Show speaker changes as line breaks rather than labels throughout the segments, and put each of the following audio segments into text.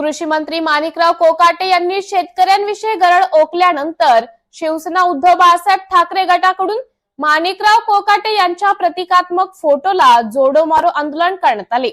कृषी मंत्री माणिकराव कोकाटे यांनी शेतकऱ्यांविषयी गरळ ओकल्यानंतर शिवसेना उद्धव बाळासाहेब ठाकरे गटाकडून माणिकराव कोकाटे यांच्या प्रतिकात्मक फोटोला जोडो मारो आंदोलन करण्यात आले.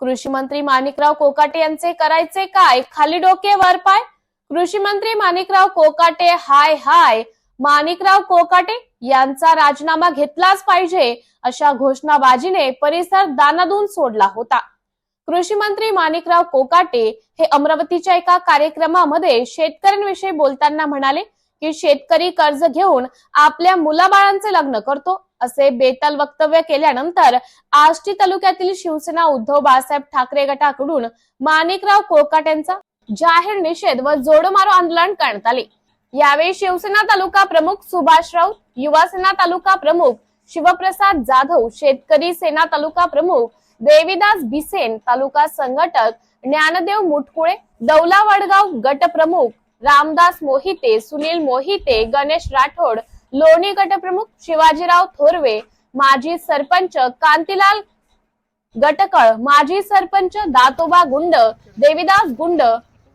कृषी मंत्री माणिकराव कोकाटे यांचे करायचे काय? खाली डोके वर पाय. कृषी मंत्री माणिकराव कोकाटे हाय हाय. माणिकराव कोकाटे यांचा राजीनामा घेतलाच पाहिजे अशा घोषणाबाजीने परिसर दानादून सोडला होता. कृषी मंत्री माणिकराव कोकाटे हे अमरावतीच्या एका कार्यक्रमामध्ये शेतकऱ्यांविषयी बोलताना म्हणाले की शेतकरी कर्ज घेऊन आपल्या मुलाबाळांचे लग्न करतो असे बेताल वक्तव्य केल्यानंतर आष्टी तालुक्यातील शिवसेना उद्धव बाळासाहेब ठाकरे गटाकडून माणिकराव कोकाटेंचा जाहीर निषेध व जोडमारो आंदोलन करण्यात आले. यावेळी शिवसेना तालुका प्रमुख सुभाष राऊत युवासेना तालुका प्रमुख शिवप्रसाद जाधव शेतकरी सेना तालुका प्रमुख देविदास भिसेन तालुका संघटक ज्ञानदेव मुटकुळे दौला वडगाव गट प्रमुख रामदास मोहिते सुनील मोहिते गणेश राठोड लोणी गटप्रमुख शिवाजीराव थोरवे माजी सरपंच कांतीलाल गटकळ माजी सरपंच दातोबा गुंड देविदास गुंड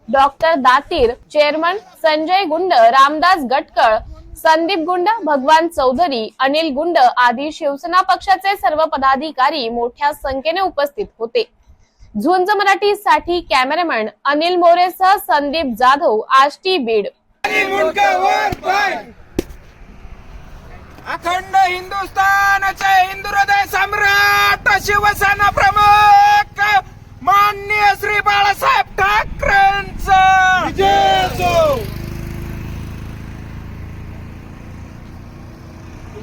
डॉक्टर दातीर चेअरमन संजय गुंड रामदास गटकळ संदीप गुंड भगवान चौधरी अनिल गुंड आदी शिवसेना पक्षाचे सर्व पदाधिकारी मोठ्या संख्येने उपस्थित होते. झुंज मराठी साठी कॅमेरामॅन अनिल मोरेसह संदीप जाधव आष्टी बीड.
अखंड हिंदुस्थानाचे हिंदू हृदय सम्राट शिवसेना प्रमुख माननीय श्री बाळासाहेब ठाकरेंचा.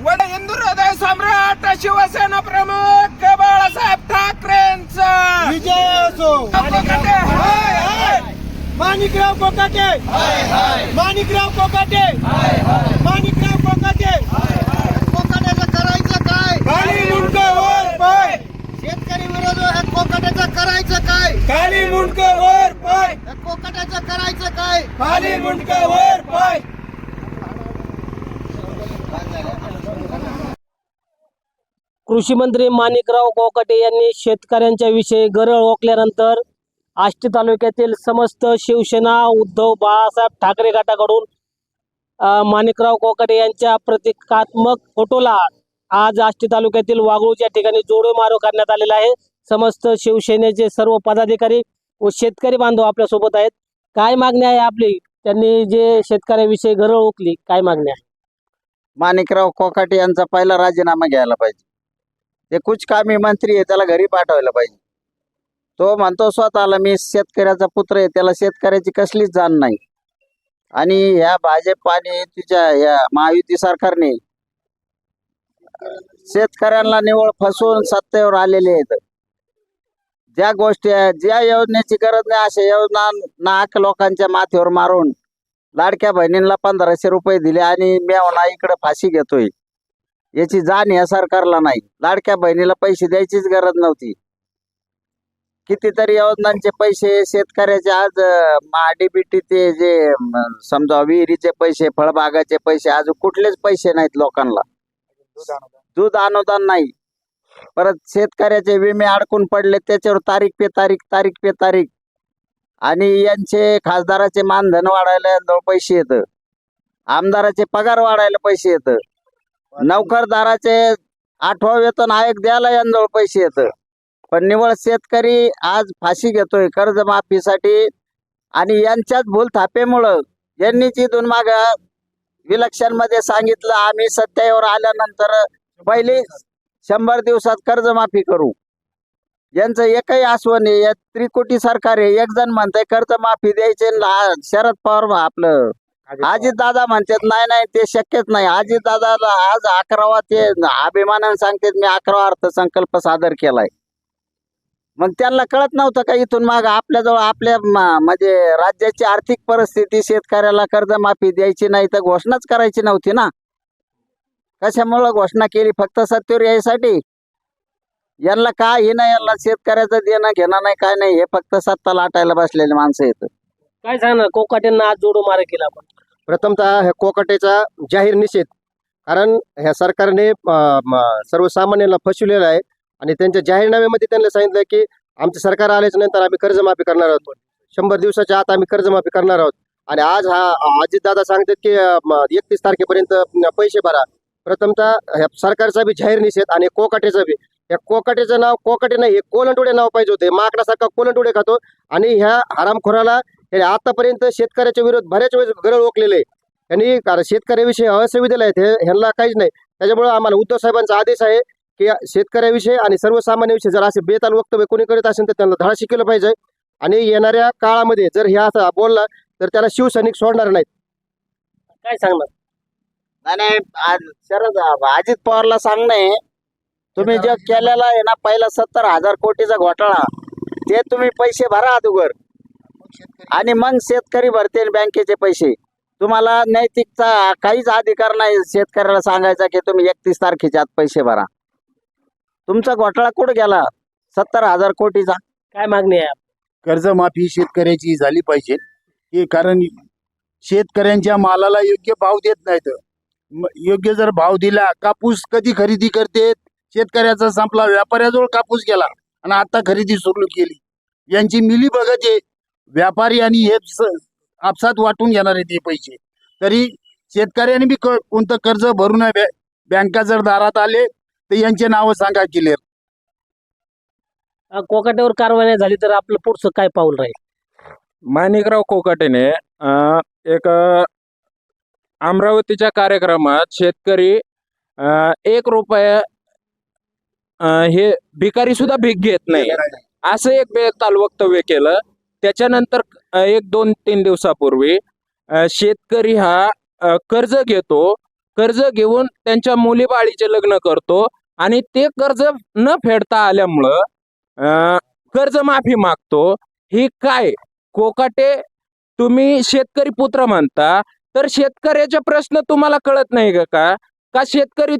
वड हिंदू हृदय सम्राट शिवसेना प्रमुख बाळासाहेब ठाकरेंचा.
विजय असो.
कोकाटे, हाय, हाय.
माणिकराव कोकाटे. माणिकराव कोकाटे. माणिकराव कोकाटे. कोकाट्याचं करायचं काय?
खाली मुंडकावर पाय.
शेतकरी विरोध ह्या कोकाट्याचं करायचं काय?
खाली मुंडकावर पाय.
ह्या कोकाट्याचं करायचं काय?
खाली मुंडकावर पाय.
कृषी मंत्री माणिकराव कोकाटे यांनी शेतकऱ्यांच्या विषयी गरळ ओकल्यानंतर आष्टी तालुक्यातील समस्त शिवसेना उद्धव बाळासाहेब ठाकरे गटाकडून माणिकराव कोकाटे यांच्या प्रतिकात्मक फोटोला आज आष्टी तालुक्यातील वागळूच्या ठिकाणी जोडो मारो करण्यात आलेला आहे. समस्त शिवसेनेचे सर्व पदाधिकारी व शेतकरी बांधव आपल्यासोबत आहेत. काय मागणी आहे आपली? त्यांनी जे शेतकऱ्याविषयी गरळ ओकली काय मागणी आहे?
माणिकराव कोकाटे यांचा पहिला राजीनामा घ्यायला पाहिजे. जे कुछ कामी मंत्री आहे त्याला घरी पाठवायला पाहिजे. तो म्हणतो स्वतःला मी शेतकऱ्याचा पुत्र आहे त्याला शेतकऱ्याची कसलीच जाण नाही. आणि ह्या भाजप आणि तिच्या या महायुती सरकारने शेतकऱ्यांना निवळ फसवून सत्तेवर आलेले आहेत. ज्या गोष्टी आहेत ज्या योजनेची गरज नाही अशा योजना नाक लोकांच्या माथ्यावर मारून लाडक्या बहिणींना पंधराशे रुपये दिले आणि मेवना इकडे फाशी घेतोय. याची जाण या सरकारला नाही. लाडक्या बहिणीला पैसे द्यायचीच गरज नव्हती. कितीतरी योजनांचे पैसे शेतकऱ्याचे आज महाडीबीटी ते जे समजा विहिरीचे पैसे फळबागाचे पैसे आज कुठलेच पैसे नाहीत लोकांना. दूध अनुदान नाही. परत शेतकऱ्याचे विमे अडकून पडले त्याच्यावर तारीख पे तारीख तारीख पे तारीख. आणि यांचे खासदाराचे मानधन वाढायला पैसे येत. आमदाराचे पगार वाढायला पैसे येत. नोकरदाराचे आठवा वेतन आयोग द्यायला यांजवळ पैसे येत. पण निवळ शेतकरी आज फाशी घेतोय कर्जमाफीसाठी आणि यांच्याच भूल थापेमुळं यांनीच इथून माग विलक्षणमध्ये सांगितलं आम्ही सत्तेवर आल्यानंतर पहिले शंभर दिवसात कर्जमाफी करू. यांचं एकही आश्वान आहे या त्रिकोटी सरकार आहे. एक जण म्हणतंय कर्जमाफी द्यायचे शरद पवार आपलं अजित दादा म्हणतात नाही नाही ते शक्यच नाही. अजित दादाला आज अकरावा ते अभिमानाने सांगतात मी अकरावा अर्थसंकल्प सादर केलाय. मग त्यांना कळत नव्हतं का इथून माग आपल्याजवळ आपल्या म्हणजे राज्याची आर्थिक परिस्थिती शेतकऱ्याला कर्जमाफी द्यायची नाही तर घोषणाच करायची नव्हती ना. कशामुळं घोषणा केली? फक्त सत्तेवर यायसाठी? यांना काय हे नाही यांना शेतकऱ्याचं देणं घेणं नाही काय नाही हे फक्त सत्ता लाटायला बसलेले माणसं येत
काय सांगणार? कोकाट्यांना आज जोडो मारा केला आपण.
प्रथमतः ह्या कोकाट्याचा जाहीर निषेध. कारण ह्या सरकारने अं, म, सर्वसामान्यांना फसवलेलं आहे. आणि त्यांच्या जाहीरनाम्यामध्ये त्यांना सांगितलं की आमचं सरकार आल्याच्यानंतर आम्ही कर्जमाफी करणार आहोत. शंभर दिवसाच्या आत आम्ही कर्जमाफी करणार आहोत. आणि आज हा अजित दादा सांगतात की एकतीस तारखेपर्यंत अं, पैसे भरा. प्रथमतः ह्या सरकारचा बी जाहीर निषेध आणि कोकाटेचा बी. या कोकाट्याचं नाव कोकाटे नाही हे कोलंटुडे नाव पाहिजे होते. माकडासारखा कोलंटुडे खातो. आणि ह्या हरामखोराला हे आतापर्यंत शेतकऱ्याच्या विरोध बऱ्याच वेळेस गरळ ओकलेले. यांनी कारण शेतकऱ्याविषयी असुविधा आहेत हे ह्यांना काहीच नाही. त्याच्यामुळे आम्हाला उद्धव साहेबांचा आदेश आहे की शेतकऱ्याविषयी आणि सर्वसामान्यांविषयी जर असे बेताल वक्तव्य कोणी करीत असेल तर त्यांना धडा शिकलं पाहिजे. आणि येणाऱ्या काळामध्ये जर हे असं बोलला तर त्याला शिवसैनिक सोडणार नाहीत.
काय सांगणार
नाही, शरद अजित पवारला सांगणे तुम्ही जे केलेला आहे ना पहिला सत्तर हजार कोटीचा घोटाळा. ते तुम्ही पैसे भरा अगोदर. आणि मग शेतकरी भरतील बँकेचे पैसे. तुम्हाला नैतिकचा काहीच अधिकार नाही शेतकऱ्याला सांगायचा की तुम्ही एकतीस तारखेच्या आत पैसे भरा. तुमचा घोटाळा कुठं गेला? सत्तर हजार कोटीचा.
काय मागणी आहे?
कर्जमाफी शेतकऱ्याची झाली पाहिजे. हे कारण शेतकऱ्यांच्या मालाला योग्य भाव देत नाहीत. म- योग्य जर भाव दिला कापूस कधी खरेदी करते? शेतकऱ्याचा संपला व्यापाऱ्याजवळ कापूस गेला आणि आता खरेदी सुरू केली. यांची मिली बघत आहे. व्यापारी आणि हे आपसात वाटून घेणार आहेत हे पैसे. तरी शेतकऱ्यांनी बी क- कोणतं कर्ज भरू नये बॅ- बँका जर दारात आले तर यांचे नावं सांगा क्लिअर
कोकाट्यावर कारवाई नाही झाली तर आपलं पुढचं काय पाऊल राहील?
माणिकराव कोकाटेने अं, एक अमरावतीच्या कार्यक्रमात शेतकरी एक रुपया हे भिकारी सुद्धा भीक घेत नाही. असं एक बेताल वक्तव्य केलं. त्याच्यानंतर एक दोन तीन दिवसापूर्वी शेतकरी हा कर्ज घेतो. कर्ज घेऊन त्यांच्या मुलीबाळीचे लग्न करतो आणि ते कर्ज न फेडता आल्यामुळं कर्जमाफी मागतो. ही काय? कोकाटे? तुम्ही शेतकरी पुत्र म्हणता. तर शेतकऱ्याचे प्रश्न तुम्हाला कळत नाही का का? का शेतकरी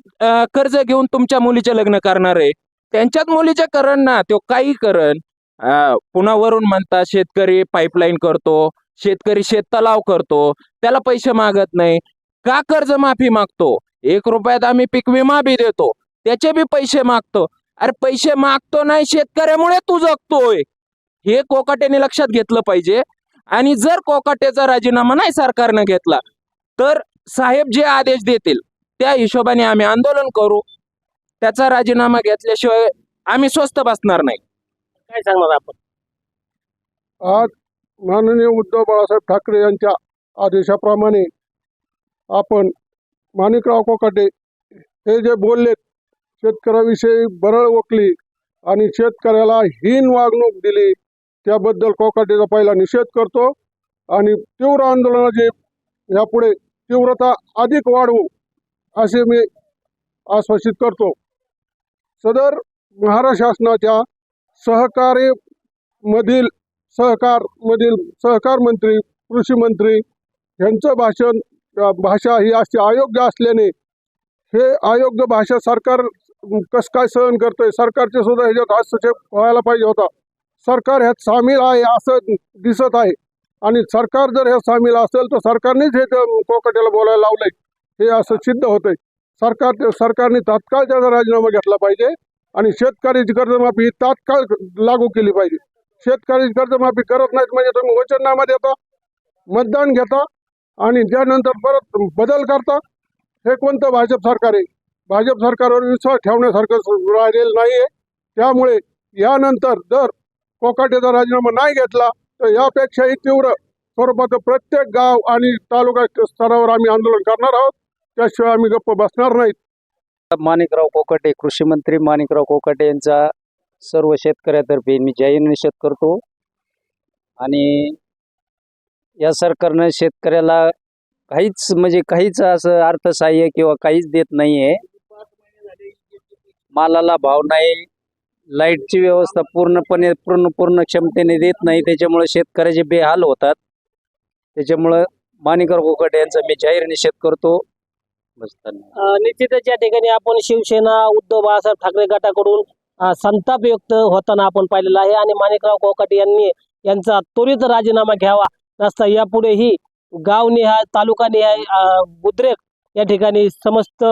कर्ज घेऊन तुमच्या मुलीचे लग्न करणार आहे? त्यांच्याच मुलीचे करण ना तो काही करण. पुन्हा वरून म्हणतात शेतकरी पाईपलाईन करतो शेतकरी शेततलाव करतो त्याला पैसे मागत नाही का कर्ज माफी मागतो? एक रुपयात आम्ही पीक विमा बी देतो त्याचे बी पैसे मागतो. अरे पैसे मागतो नाही शेतकऱ्यामुळे तू जगतोय. हे कोकाट्याने लक्षात घेतलं पाहिजे. आणि जर कोकाटेचा राजीनामा नाही सरकारनं घेतला तर साहेब जे आदेश देतील त्या हिशोबाने आम्ही आंदोलन करू. त्याचा राजीनामा घेतल्याशिवाय आम्ही स्वस्त बसणार नाही.
काय सांगणार आपण?
आज माननीय उद्धव बाळासाहेब ठाकरे यांच्या आदेशाप्रमाणे आपण माणिकराव कोकाटे हे जे बोललेत शेतकऱ्याविषयी बरळ ओकली आणि शेतकऱ्याला हीन वागणूक दिली त्याबद्दल कोकाटेचा पहिला निषेध करतो आणि तीव्र आंदोलनाची यापुढे तीव्रता अधिक वाढवू असे मी आश्वासित करतो. सदर महाराष्ट्र शासनाच्या सहकारी मधील सहकार मधील सहकार मंत्री कृषी मंत्री यांचं भाषण भाषा ही अशी अयोग्य असल्याने हे अयोग्य भाषा सरकार कसं काय सहन करतोय? सरकारचे सुद्धा ह्याच्यात हस्तक्षेप व्हायला पाहिजे होता. सरकार ह्यात सामील आहे असं दिसत आहे. आणि सरकार जर ह्यात सामील असेल तर सरकारनेच हे ते कोकटेला बोलायला लावलंय हे असं सिद्ध होतंय. सरकार सरकारने तात्काळ त्याचा राजीनामा घेतला पाहिजे. आणि शेतकऱ्याची कर्जमाफी ही तात्काळ लागू केली पाहिजे. शेतकऱ्याची कर्जमाफी करत नाहीत म्हणजे तुम्ही वचननामा देता मतदान घेता आणि त्यानंतर परत बदल करता. हे कोणतं भाजप सरकार आहे? भाजप सरकारवर विश्वास ठेवण्यासारखं राहिलेलं नाही आहे त्यामुळे यानंतर जर कोकाटेचा राजीनामा नाही घेतला तर यापेक्षाही तीव्र स्वरूपाचं प्रत्येक गाव आणि तालुका स्तरावर आम्ही आंदोलन करणार आहोत. त्याशिवाय आम्ही गप्प बसणार नाहीत.
माणिकराव कोकाटे कृषी मंत्री माणिकराव कोकाटे यांचा सर्व शेतकऱ्यातर्फे मी जाहीर निषेध करतो. आणि या सरकारनं शेतकऱ्याला काहीच म्हणजे काहीच असं अर्थसहाय्य किंवा काहीच देत नाही आहे मालाला भाव नाही लाईटची व्यवस्था पूर्णपणे पूर्ण पूर्ण क्षमतेने देत नाही त्याच्यामुळे शेतकऱ्याचे बेहाल होतात. त्याच्यामुळं माणिकराव कोकाटे यांचा मी जाहीर निषेध करतो.
निश्चितच या ठिकाणी आपण शिवसेना उद्धव बाळासाहेब ठाकरे गटाकडून संताप व्यक्त होताना आपण पाहिलेला आहे. आणि माणिकराव कोकाटे यांनी यांचा त्वरित राजीनामा घ्यावा. नसता यापुढेही गावनिहाय तालुकानिहाय अं, बुद्रेक या ठिकाणी समस्त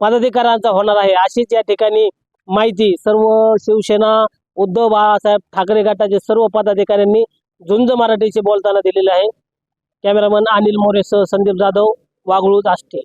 पदाधिकाऱ्यांचा होणार आहे. अशीच या ठिकाणी माहिती सर्व शिवसेना उद्धव बाळासाहेब ठाकरे गटाचे सर्व पदाधिकाऱ्यांनी झुंज मराठीशी बोलताना दिलेले आहे. कॅमेरामन अनिल मोरेसह संदीप जाधव वाघळूज आष्टे.